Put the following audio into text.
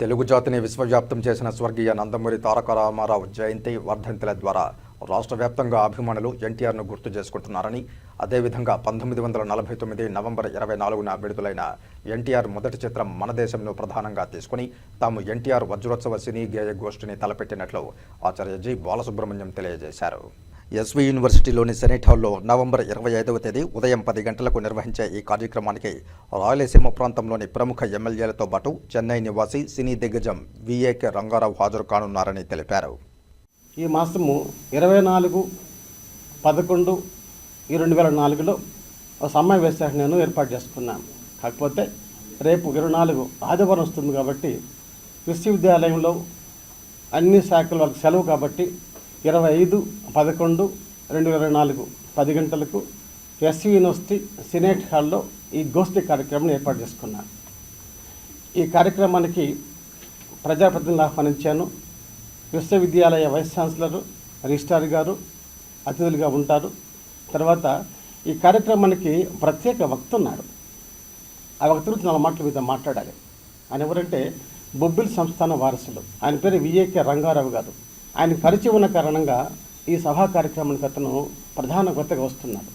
తెలుగు జాతిని విశ్వవ్యాప్తం చేసిన స్వర్గీయ నందమూరి తారక రామారావు జయంతి వర్ధంతుల ద్వారా రాష్ట్ర వ్యాప్తంగా అభిమానులు ఎన్టీఆర్ను గుర్తు చేసుకుంటున్నారని అదేవిధంగా పంతొమ్మిది వందల నలభై తొమ్మిది నవంబర్ ఇరవై నాలుగున విడుదలైన ఎన్టీఆర్ మొదటి చిత్రం మన దేశంలో ప్రధానంగా తీసుకుని తాము ఎన్టీఆర్ వజ్రోత్సవ సినీ గేయ గోష్ఠిని తలపెట్టినట్లు ఆచార్యజీ బాలసుబ్రహ్మణ్యం తెలియజేశారు. ఎస్వి యూనివర్సిటీలోని సెనేట్ హాల్లో నవంబర్ ఇరవై ఐదవ తేదీ ఉదయం పది గంటలకు నిర్వహించే ఈ కార్యక్రమానికి రాయలసీమ ప్రాంతంలోని ప్రముఖ ఎమ్మెల్యేలతో పాటు చెన్నై నివాసి సినీ దిగ్గజం విఏకే రంగారావు హాజరు కానున్నారని తెలిపారు. ఈ మాసము ఇరవై నాలుగు పదకొండు ఈ రెండు వేల నాలుగులో సమావేశాన్ని నేను ఏర్పాటు చేసుకున్నాను. కాకపోతే రేపు ఇరవై నాలుగు ఆదివారం వస్తుంది కాబట్టి విశ్వవిద్యాలయంలో అన్ని శాఖల వాళ్ళకి సెలవు కాబట్టి ఇరవై ఐదు పదకొండు రెండు వేల ఇరవై నాలుగు పది గంటలకు ఎస్వి యూనివర్సిటీ సినేట్ హాల్లో ఈ గోష్ఠి కార్యక్రమం ఏర్పాటు చేసుకున్నాను ఈ కార్యక్రమానికి ప్రజాప్రతినిధులు ఆహ్వానించాను. విశ్వవిద్యాలయ వైస్ ఛాన్సలర్ రిజిస్ట్రార్ గారు అతిథులుగా ఉంటారు. తర్వాత ఈ కార్యక్రమానికి ప్రత్యేక వక్త ఉన్నాడు ఆ వక్త గురించి నాలుగు మాటల మీద మాట్లాడాలి. ఆయన ఎవరంటే బొబ్బిలి సంస్థాన వారసులు. ఆయన పేరు విఏకే రంగారావు గారు. ఆయన పరిచయం ఉన్న కారణంగా ఈ సభా కార్యక్రమానికి అతను ప్రధాన కొత్తగా వస్తున్నాడు.